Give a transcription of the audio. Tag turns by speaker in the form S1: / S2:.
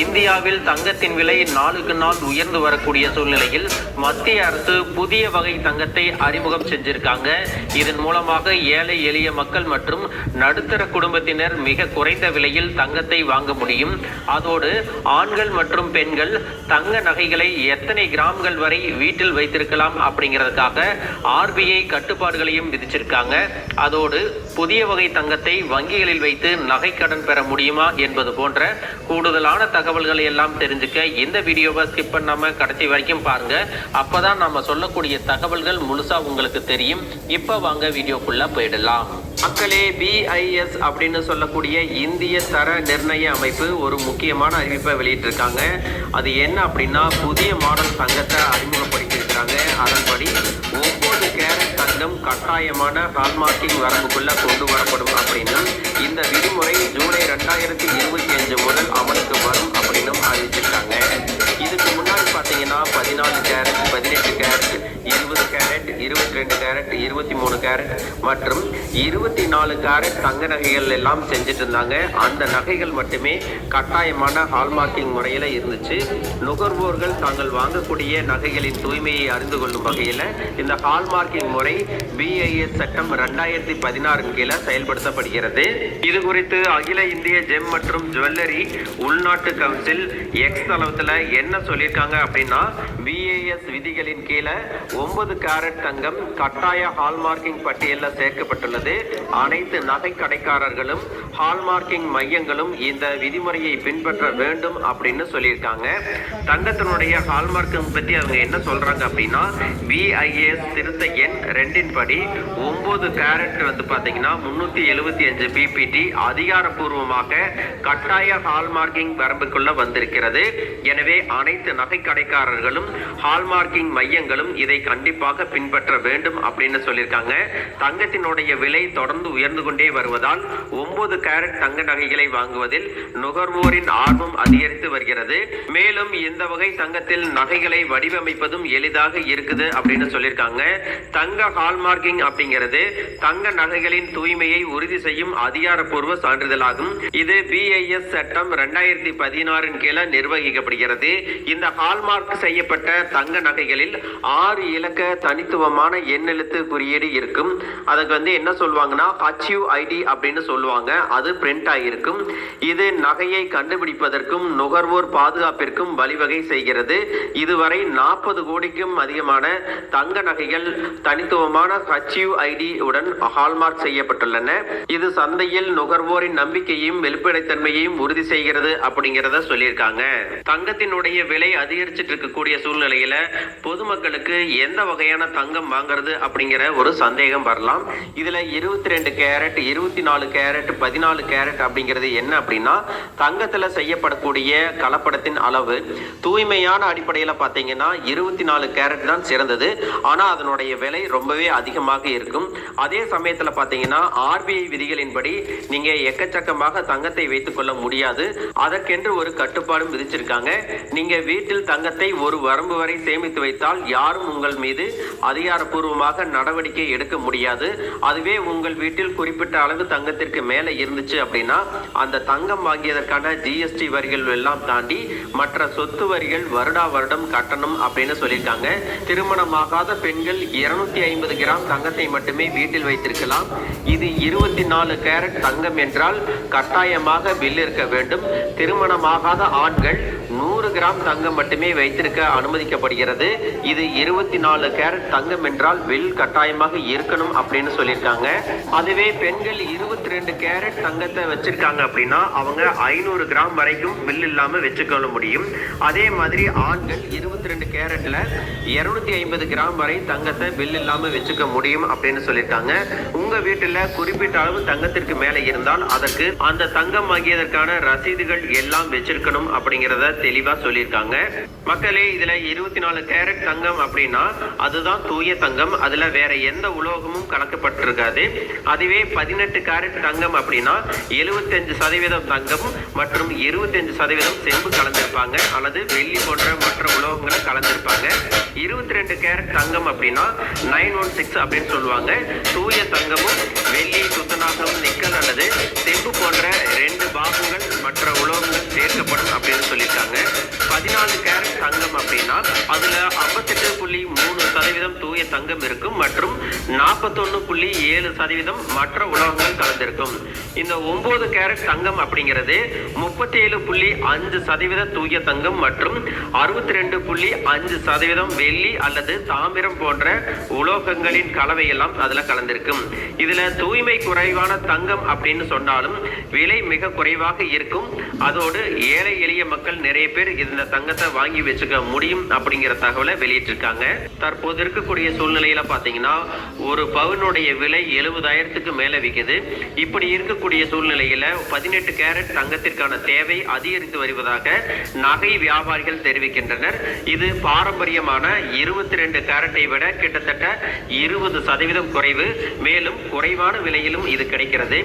S1: இந்தியாவில் தங்கத்தின் விலை நாளுக்கு நாள் உயர்ந்து வரக்கூடிய சூழ்நிலையில் மத்திய அரசு புதிய வகை தங்கத்தை அறிமுகம் செஞ்சிருக்காங்க. இதன் மூலமாக ஏழை எளிய மக்கள் மற்றும் நடுத்தர குடும்பத்தினர் மிக குறைந்த விலையில் தங்கத்தை வாங்க முடியும். அதோடு ஆண்கள் மற்றும் பெண்கள் தங்க நகைகளை எத்தனை கிராம்கள் வரை வீட்டில் வைத்திருக்கலாம் அப்படிங்கிறதுக்காக ஆர்பிஐ கட்டுப்பாடுகளையும் விதிச்சிருக்காங்க. அதோடு புதிய வகை தங்கத்தை வங்கிகளில் வைத்து நகை கடன் பெற முடியுமா என்பது போன்ற கூடுதலான தகவல்களை எல்லாம் தெரிஞ்சுக்க இந்த வீடியோவை ஸ்கிப் பண்ணாம கடைசி வரைக்கும் பாருங்க. அப்பதான் நம்ம சொல்லக்கூடிய தகவல்கள் முழுசா உங்களுக்கு தெரியும். இப்ப வாங்க வீடியோக்குள்ள போயிடலாம். மக்களே பிஐஎஸ் அப்படின்னு சொல்லக்கூடிய இந்திய தர நிர்ணய அமைப்பு ஒரு முக்கியமான அறிவிப்பை வெளியிட்டிருக்காங்க. அது என்ன அப்படின்னா புதிய மாடல் தங்கத்தை அறிமுகப்படுத்தியிருக்கிறாங்க. அதன்படி ஒவ்வொரு கேரட் தங்கம் கட்டாயமான ஹால்மார்க்கிங் வரம்புக்குள்ள கொண்டு வரப்படும் அப்படின்னு இந்த விதிமுறை ஜூலை ரெண்டாயிரத்தி இருபத்தி அஞ்சு முதல் கேரட் இருபத்தி ரெண்டு கேரட் இருபத்தி மூணு கேரட் மற்றும் இருபத்தி நாலு கேரட் தங்க நகைகள் எல்லாம் செஞ்சுட்டு இருந்தாங்க. அந்த நகைகள் மட்டுமே கட்டாயமான ஹால்மார்க்கிங் முறையில் இருந்துச்சு. நுகர்வோர்கள் தாங்கள் வாங்கக்கூடிய நகைகளின் தூய்மையை அறிந்து கொள்ளும் வகையில் இந்த ஹால்மார்க்கிங் முறை பிஐஎஸ் சட்டம் ரெண்டாயிரத்தி பதினாறு கீழே செயல்படுத்தப்படுகிறது. இது குறித்து அகில இந்திய ஜெம் மற்றும் ஜுவல்லரி உள்நாட்டு கவுன்சில் எக்ஸ் தளத்தில் என்ன சொல்லியிருக்காங்க அப்படின்னா பிஏஎஸ் விதிகளின் கீழே ஒன்பது கேரட் கேரட் தங்கம் கட்டாய ஹால்மார்க்கிங் பட்டியலில் சேர்க்கப்பட்டுள்ளது. அனைத்து நகை கடைக்காரர்களும் ஹால்மார்க்கிங் மையங்களும் இந்த விதிமுறையை பின்பற்ற வேண்டும் அப்படின்னு சொல்லியிருக்காங்க. தங்கத்தினுடைய ஹால்மார்க்கிங் பற்றி அவங்க என்ன சொல்றாங்க அப்படின்னா விஐஎஸ் திருத்த எண் ரெண்டின் படி ஒன்பது கேரட் வந்து பார்த்தீங்கன்னா முன்னூத்தி எழுபத்தி அஞ்சு பிபிடி அதிகாரப்பூர்வமாக கட்டாய ஹால்மார்க்கிங் வரம்புக்குள்ள வந்திருக்கிறது. எனவே அனைத்து நகை கடைக்காரர்களும் ஹால்மார்க்கிங் மையங்களும் இதை கண்டிப்பாக பின்பற்ற வேண்டும் அப்படின்னு சொல்லியிருக்காங்க. தங்கத்தினுடைய விலை தொடர்ந்து உயர்ந்து கொண்டே வருவதால் ஒன்பது கேரட் தங்க நகைகளை வாங்குவதில் நுகர்வோரின் ஆர்வம் அதிகரித்து வருகிறது. மேலும் இந்த வகை தங்கத்தில் நகைகளை வடிவமைப்பதும் எளிதாக இருக்குது அப்படின்னு சொல்லியிருக்காங்க. தங்க ஹால்மார்க்கிங் அப்படிங்கிறது தங்க நகைகளின் தூய்மையை உறுதி செய்யும் அதிகாரப்பூர்வ சான்றிதழாகும். இது பிஐஎஸ் சட்டம் ரெண்டாயிரத்தி பதினாறின் கீழே நிர்வகிக்கப்படுகிறது. இந்த ஹால்மார்க் செய்யப்பட்ட தங்க நகைகளில் ஆறு இலக்க தனி தனித்துவமான எண்ணெழுத்து குறியீடு இருக்கும். அதுக்கு வந்து என்ன சொல்லுவாங்கன்னா அச்சீவ் ஐடி அப்படின்னு சொல்லுவாங்க. அது பிரிண்ட் ஆகியிருக்கும். இது நகையை கண்டுபிடிப்பதற்கும் நுகர்வோர் பாதுகாப்பிற்கும் வழிவகை செய்கிறது. இதுவரை நாற்பது கோடிக்கும் அதிகமான தங்க நகைகள் தனித்துவமான ஹச்யூ ஐடி உடன் ஹால்மார்க் செய்யப்பட்டுள்ளன. இது சந்தையில் நுகர்வோரின் நம்பிக்கையையும் வெளிப்படைத்தன்மையையும் உறுதி செய்கிறது அப்படிங்கிறத சொல்லியிருக்காங்க. தங்கத்தினுடைய விலை அதிகரிச்சிட்டு இருக்கக்கூடிய சூழ்நிலையில பொதுமக்களுக்கு எந்த வகையான தங்கம் வாங்குறது அப்படிங்கிற ஒரு சந்தேகம் வரலாம். இதுல இருபத்தி ரெண்டு கேரட் இருபத்தி நாலு கேரட் பதினாலு கேரட் அப்படிங்கிறது என்ன அப்படின்னா தங்கத்துல செய்யப்படக்கூடிய கலப்படத்தின் அளவு தூய்மையான அடிப்படையில பார்த்தீங்கன்னா இருபத்தி நாலு கேரட் தான் சிறந்தது. ஆனா அதனுடைய விலை ரொம்பவே அதிகமாக இருக்கும். அதே சமயத்துல பார்த்தீங்கன்னா ஆர்பிஐ விதிகளின்படி நீங்க எக்கச்சக்கமாக தங்கத்தை வைத்துக் கொள்ள முடியாது. அதற்கென்று ஒரு கட்டுப்பாடும் விதிச்சிருக்காங்க. நீங்க வீட்டில் தங்கத்தை ஒரு வரம்பு வரை சேமித்து வைத்தால் யாரும் உங்கள் மீது அதிகாரப்பூர்வமாக நடவடிக்கை எடுக்க முடியாது. அதுவே உங்கள் வீட்டில் குறிப்பிட்ட அளவு தங்கத்திற்கு மேலே இருந்துச்சு அப்படின்னா அந்த தங்கம் வாங்கியதற்கான ஜிஎஸ்டி வரிகள் எல்லாம் தாண்டி மற்ற சொத்து வரிகள் வருடா வருடம் கட்டணம் அப்படின்னு சொல்லியிருக்காங்க. திருமணமாகாத பெண்கள் இருநூத்தி ஐம்பது கிராம் தங்கத்தை மட்டுமே வீட்டில் வைத்திருக்கலாம். இது இருபத்தி நாலு கேரட் தங்கம் என்றால் கட்டாயமாக பில் இருக்க வேண்டும். திருமணமாகாத ஆண்கள் நூறு கிராம் தங்கம் மட்டுமே வைத்திருக்க அனுமதிக்கப்படுகிறது. இது இருபத்தி நாலு கேரட் தங்கம் என்றால் வில் கட்டாயமாக இருக்கணும் அப்படின்னு சொல்லியிருக்காங்க. அதுவே பெண்கள் இருபத்தி ரெண்டு கேரட் தங்கத்தை வச்சிருக்காங்க அப்படின்னா அவங்க ஐநூறு கிராம் வரைக்கும் வில் இல்லாம வச்சுக்கொள்ள முடியும். அதே மாதிரி ஆண்கள் இருபத்தி ரெண்டு கேரட்ல இருநூத்தி ஐம்பது கிராம் வரை தங்கத்தை வில் இல்லாம வச்சுக்க முடியும் அப்படின்னு சொல்லியிருக்காங்க. உங்க வீட்டுல குறிப்பிட்ட அளவு தங்கத்திற்கு மேலே இருந்தால் அதற்கு அந்த தங்கம் வாங்கியதற்கான ரசீதுகள் எல்லாம் வச்சிருக்கணும் அப்படிங்கிறத தெளிவா சொல்லியிருக்காங்க. மக்களே இதுல இருபத்தி நாலு கேரட் தங்கம் அப்படின்னா அதுதான் தூய தங்கம். அதுல வேற எந்த உலோகமும் கலக்கப்பட்டிருக்காது. அதுவே பதினெட்டு கேரட் தங்கம் அப்படின்னா எழுபத்தஞ்சு சதவீதம் தங்கம் மற்றும் இருபத்தஞ்சு சதவீதம் செம்பு கலந்திருப்பாங்க. அல்லது வெள்ளி போன்ற மற்ற உலோகங்களை கலந்திருப்பாங்க. இருபத்தி ரெண்டு கேரட் தங்கம் அப்படின்னா நைன் ஒன் சிக்ஸ் அப்படின்னு சொல்லுவாங்க. தூய தங்கமும் வெள்ளி துத்தநாகம் நிக்கல் அல்லது செம்பு போன்ற ரெண்டு பாகங்கள் மற்ற உலோகங்கள் சேர்க்கப்படும் அப்படின்னு சொல்லியிருக்காங்க. பதினாலு கேரட் தங்கம் அப்படின்னா அதுல ஐம்பத்தெட்டு புள்ளி மூணு சதவீதம் தூய் தூய தங்கம் இருக்கும் மற்றும் நாற்பத்தொன்னு புள்ளி ஏழு சதவீதம் மற்ற உலோகங்கள் கலந்திருக்கும். இந்த ஒன்பது கேரட் தங்கம் அப்படிங்கிறது முப்பத்தி ஏழு புள்ளி அஞ்சு சதவீத தூய தங்கம் மற்றும் அறுபத்தி ரெண்டு புள்ளி அஞ்சு சதவீதம் வெள்ளி அல்லது தாமிரம் போன்ற உலோகங்களின் கலவையெல்லாம் அதுல கலந்திருக்கும். இதுல தூய்மை குறைவான தங்கம் அப்படின்னு சொன்னாலும் விலை மிக குறைவாக இருக்கும். அதோடு ஏழை எளிய மக்கள் நிறைய பேர் இந்த தங்கத்தை வாங்கி வச்சுக்க முடியும் அப்படிங்கிற தகவலை வெளியிட்டிருக்காங்க. தற்போது இருக்கக்கூடிய சூழ்நிலையில பாத்தீங்கன்னா ஒரு பவுனுடைய விலை எழுபதாயிரத்துக்கு மேல விக்குது. இப்படி இருக்கக்கூடிய சூழ்நிலையில பதினெட்டு கேரட் தங்கத்திற்கான தேவை அதிகரித்து வருவதாக நகை வியாபாரிகள் தெரிவிக்கின்றனர். இது பாரம்பரியமான இருபத்தி ரெண்டு கேரட்டை விட கிட்டத்தட்ட இருபது சதவீதம் குறைவு. மேலும் குறைவான விலையிலும் இது கிடைக்கிறது.